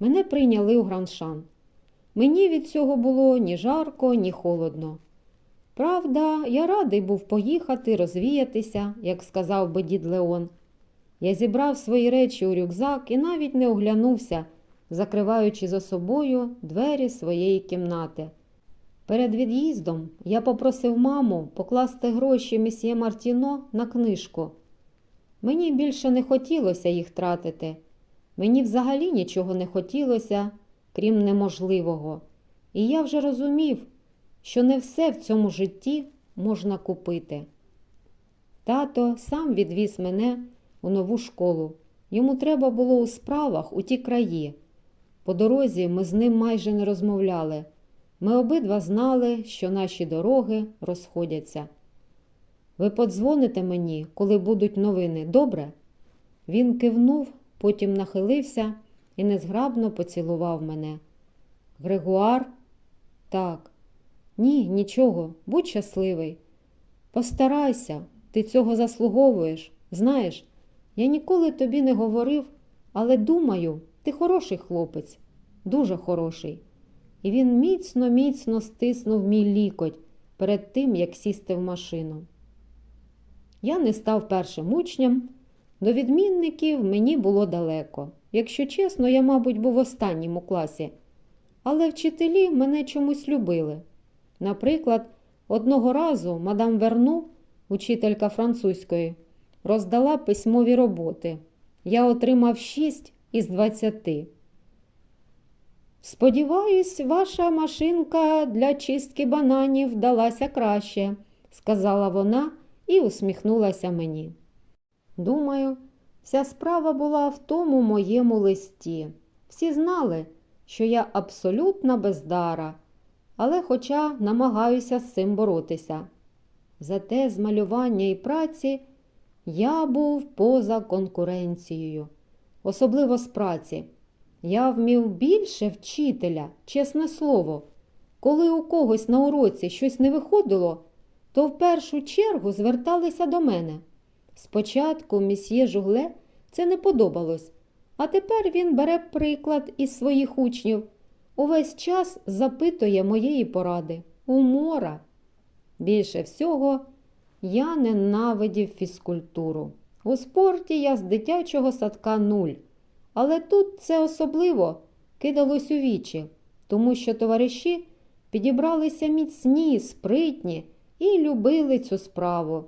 мене прийняли у Граншан. Мені від цього було ні жарко, ні холодно. Правда, я радий був поїхати, розвіятися, як сказав би дід Леон. Я зібрав свої речі у рюкзак і навіть не оглянувся, закриваючи за собою двері своєї кімнати. Перед від'їздом я попросив маму покласти гроші месьє Мартіно на книжку. Мені більше не хотілося їх тратити. Мені взагалі нічого не хотілося, крім неможливого. І я вже розумів, що не все в цьому житті можна купити. Тато сам відвіз мене у нову школу. Йому треба було у справах у ті краї. По дорозі ми з ним майже не розмовляли. Ми обидва знали, що наші дороги розходяться. Ви подзвоните мені, коли будуть новини, добре? Він кивнув, потім нахилився і незграбно поцілував мене. Грегуар? Так. Ні, нічого, будь щасливий. Постарайся, ти цього заслуговуєш. Знаєш, я ніколи тобі не говорив, але думаю, ти хороший хлопець, дуже хороший. І він міцно, міцно стиснув мій лікоть перед тим, як сісти в машину. Я не став першим учнем. До відмінників мені було далеко. Якщо чесно, я, мабуть, був останнім у класі. Але вчителі мене чомусь любили. Наприклад, одного разу мадам Верну, учителька французької, роздала письмові роботи. Я отримав 6 із 20. Сподіваюсь, ваша машинка для чистки бананів вдалася краще, сказала вона і усміхнулася мені. Думаю, вся справа була в тому моєму листі. Всі знали, що я абсолютна бездара, але хоча намагаюся з цим боротися. Зате з малювання і праці я був поза конкуренцією, особливо з праці. Я вмів більше вчителя, чесне слово. Коли у когось на уроці щось не виходило, то в першу чергу зверталися до мене. Спочатку місьє Жугле це не подобалось, а тепер він бере приклад із своїх учнів. Увесь час запитує моєї поради. Умора. Більше всього, я ненавидів фізкультуру. У спорті я з дитячого садка нуль. Але тут це особливо кидалось у вічі, тому що товариші підібралися міцні, спритні і любили цю справу.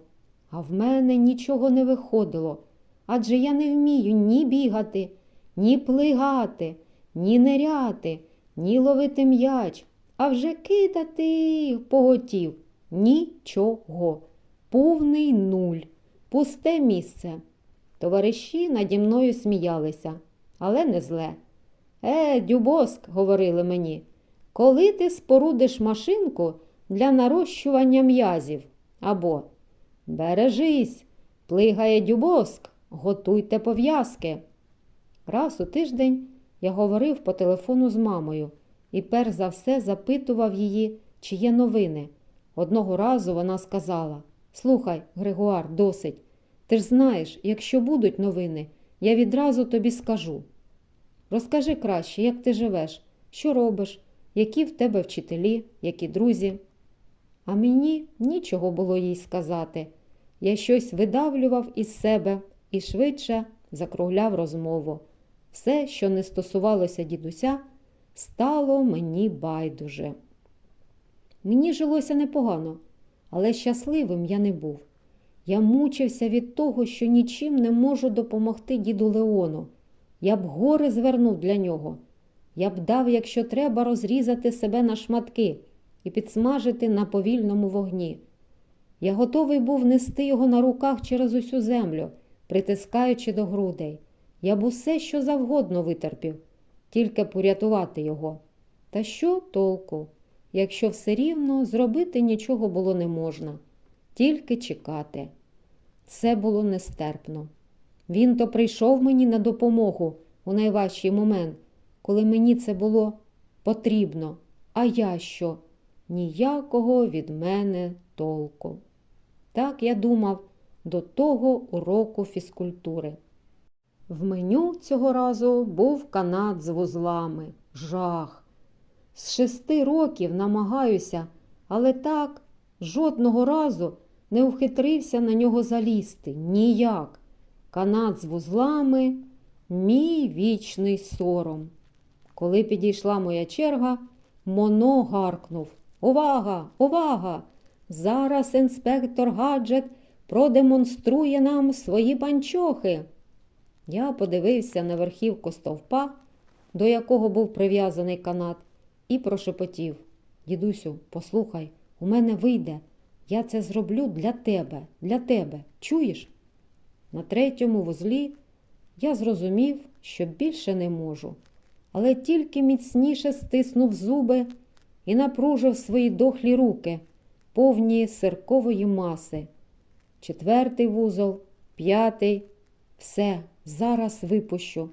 А в мене нічого не виходило, адже я не вмію ні бігати, ні плигати, ні ниряти, ні ловити м'яч, а вже кидати поготів. Нічого. Повний нуль, пусте місце. Товариші наді мною сміялися, але не зле. Е, Дюбоск, говорили мені, коли ти спорудиш машинку для нарощування м'язів або Бережись, плигає Дюбоск, готуйте пов'язки. Раз у тиждень я говорив по телефону з мамою і перш за все запитував її, чи є новини. Одного разу вона сказала Слухай, Григуар, досить. Ти ж знаєш, якщо будуть новини, я відразу тобі скажу. Розкажи краще, як ти живеш, що робиш, які в тебе вчителі, які друзі. А мені нічого було їй сказати. Я щось видавлював із себе і швидше закругляв розмову. Все, що не стосувалося дідуся, стало мені байдуже. Мені жилося непогано, але щасливим я не був. Я мучився від того, що нічим не можу допомогти діду Леону. Я б гори звернув для нього. Я б дав, якщо треба, розрізати себе на шматки і підсмажити на повільному вогні. Я готовий був нести його на руках через усю землю, притискаючи до грудей. Я б усе, що завгодно витерпів, тільки порятувати його. Та що толку, якщо все рівно зробити нічого було не можна, тільки чекати. Це було нестерпно. Він то прийшов мені на допомогу у найважчий момент, коли мені це було потрібно. А я що? Ніякого від мене толку. Так я думав до того уроку фізкультури. В меню цього разу був канат з вузлами. Жах. З шести років намагаюся, але так жодного разу не ухитрився на нього залізти. Ніяк. Канат з вузлами мій вічний сором. Коли підійшла моя черга, Моно гаркнув. Увага! Увага! Зараз інспектор Гаджет продемонструє нам свої панчохи. Я подивився на верхівку стовпа, до якого був прив'язаний канат, і прошепотів Дідусю, послухай, у мене вийде. Я це зроблю для тебе, для тебе. Чуєш? На третьому вузлі я зрозумів, що більше не можу, але тільки міцніше стиснув зуби і напружив свої дохлі руки, повні сиркової маси. Четвертий вузол, п'ятий. Все, зараз випущу.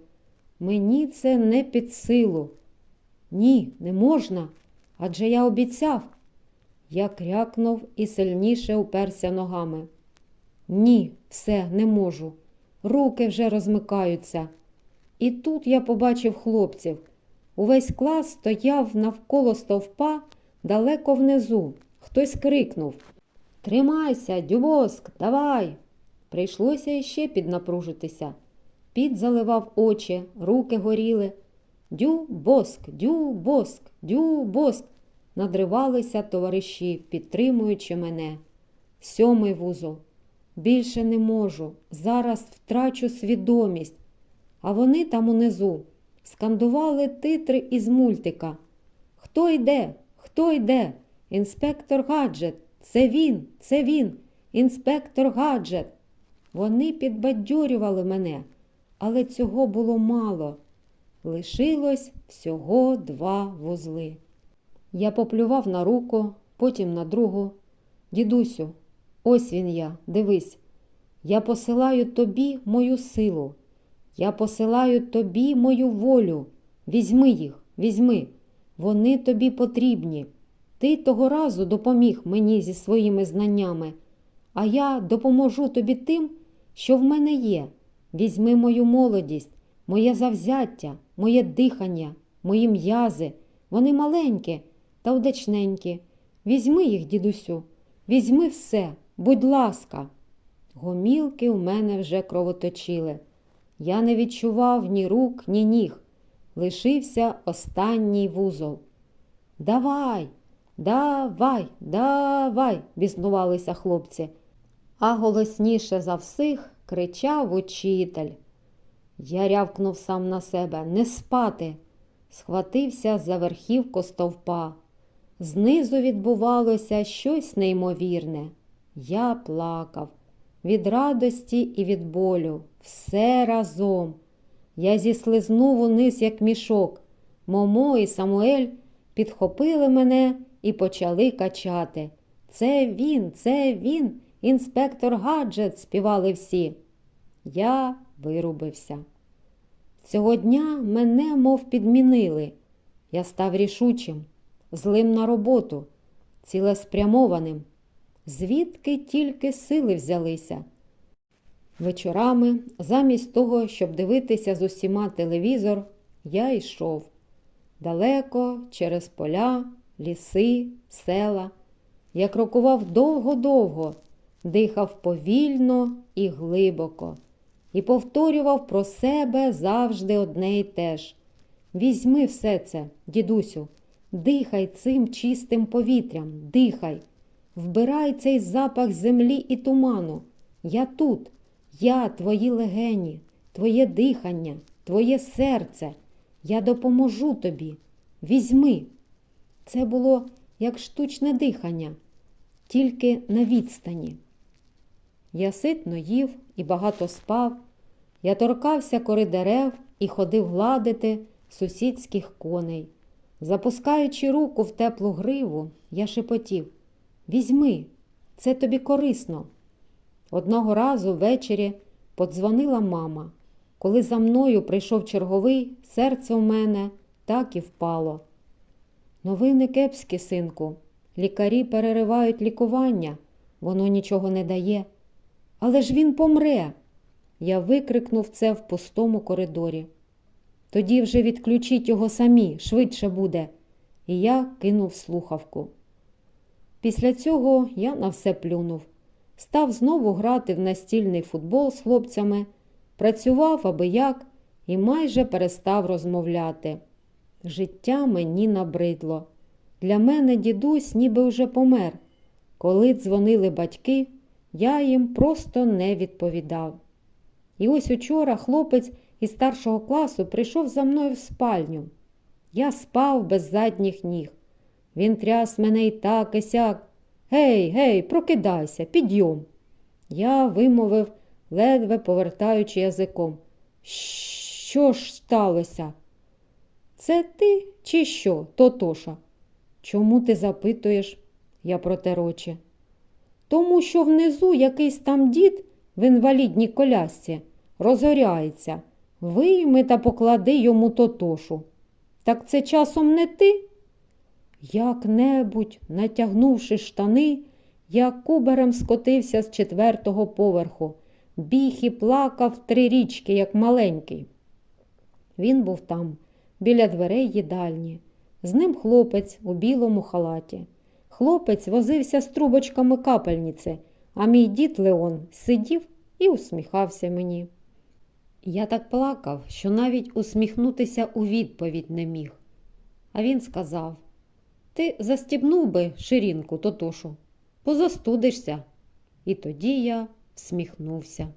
Мені це не під силу. Ні, не можна, адже я обіцяв. Я крякнув і сильніше уперся ногами. Ні, все, не можу. Руки вже розмикаються. І тут я побачив хлопців. Увесь клас стояв навколо стовпа далеко внизу. Хтось крикнув Тримайся, дюбоск, давай. Прийшлося іще піднапружитися. Під заливав очі, руки горіли. Дю-боск, дю-боск, дю-боск. Надривалися товариші, підтримуючи мене. Сьомий вузол. Більше не можу. Зараз втрачу свідомість. А вони там унизу скандували титри із мультика. Хто йде? Хто йде? Інспектор Гаджет. Це він, це він, інспектор Гаджет. Вони підбадьорювали мене, але цього було мало. Лишилось всього два вузли. Я поплював на руку, потім на другу. Дідусю, ось він я, дивись. Я посилаю тобі мою силу. Я посилаю тобі мою волю. Візьми їх, візьми. Вони тобі потрібні. Ти того разу допоміг мені зі своїми знаннями, а я допоможу тобі тим, що в мене є. Візьми мою молодість, моє завзяття, моє дихання, мої м'язи. Вони маленькі та удачненькі. Візьми їх, дідусю, візьми все, будь ласка. Гомілки у мене вже кровоточили. Я не відчував ні рук, ні ніг. Лишився останній вузол. Давай, давай, давай, біснувалися хлопці, а голосніше за всіх кричав учитель. Я рявкнув сам на себе не спати, схватився за верхівку стовпа. Знизу відбувалося щось неймовірне. Я плакав від радості і від болю, все разом. Я зіслизнув униз, як мішок. Момо і Самуель підхопили мене і почали качати. Це він, це він, інспектор Гаджет, співали всі. Я вирубився. Цього дня мене мов підмінили. Я став рішучим, злим на роботу, цілеспрямованим. Звідки тільки сили взялися? Вечорами, замість того, щоб дивитися з усіма телевізор, я йшов далеко через поля, ліси, села. Я крокував довго-довго, дихав повільно і глибоко і повторював про себе завжди одне й те ж. Візьми все це, дідусю, дихай цим чистим повітрям, дихай, вбирай цей запах землі і туману. Я тут, я твої легені, твоє дихання, твоє серце. Я допоможу тобі. Візьми. Це було як штучне дихання, тільки на відстані. Я ситно їв і багато спав. Я торкався кори дерев і ходив гладити сусідських коней. Запускаючи руку в теплу гриву, я шепотів Візьми, це тобі корисно. Одного разу ввечері подзвонила мама. Коли за мною прийшов черговий, серце у мене так і впало. Новини кепські, синку. Лікарі переривають лікування, воно нічого не дає. Але ж він помре. я викрикнув це в пустому коридорі. Тоді вже відключіть його самі, швидше буде. І я кинув слухавку. Після цього я на все плюнув. Став знову грати в настільний футбол з хлопцями, працював аби як і майже перестав розмовляти. Життя мені набридло. Для мене дідусь ніби вже помер. Коли дзвонили батьки, я їм просто не відповідав. І ось учора хлопець із старшого класу прийшов за мною в спальню. Я спав без задніх ніг. Він тряс мене і так, і сяк. Гей, гей, прокидайся, підйом. Я вимовив, ледве повертаючи язиком. Що ж сталося? Це ти чи що, Тотоша? Чому ти запитуєш? Я протероче. Тому що внизу якийсь там дід в інвалідній колясці розоряється. Вийми та поклади йому тотошу. Так це часом не ти? Як-небудь, натягнувши штани, я кубарем скотився з четвертого поверху, біг і плакав три річки, як маленький. Він був там, біля дверей їдальні. З ним хлопець у білому халаті. Хлопець возився з трубочками капельниці, а мій дід Леон сидів і усміхався мені. Я так плакав, що навіть усміхнутися у відповідь не міг. А він сказав Ти застібнув би ширинку, Тотошу, позастудишся. І тоді я всміхнувся.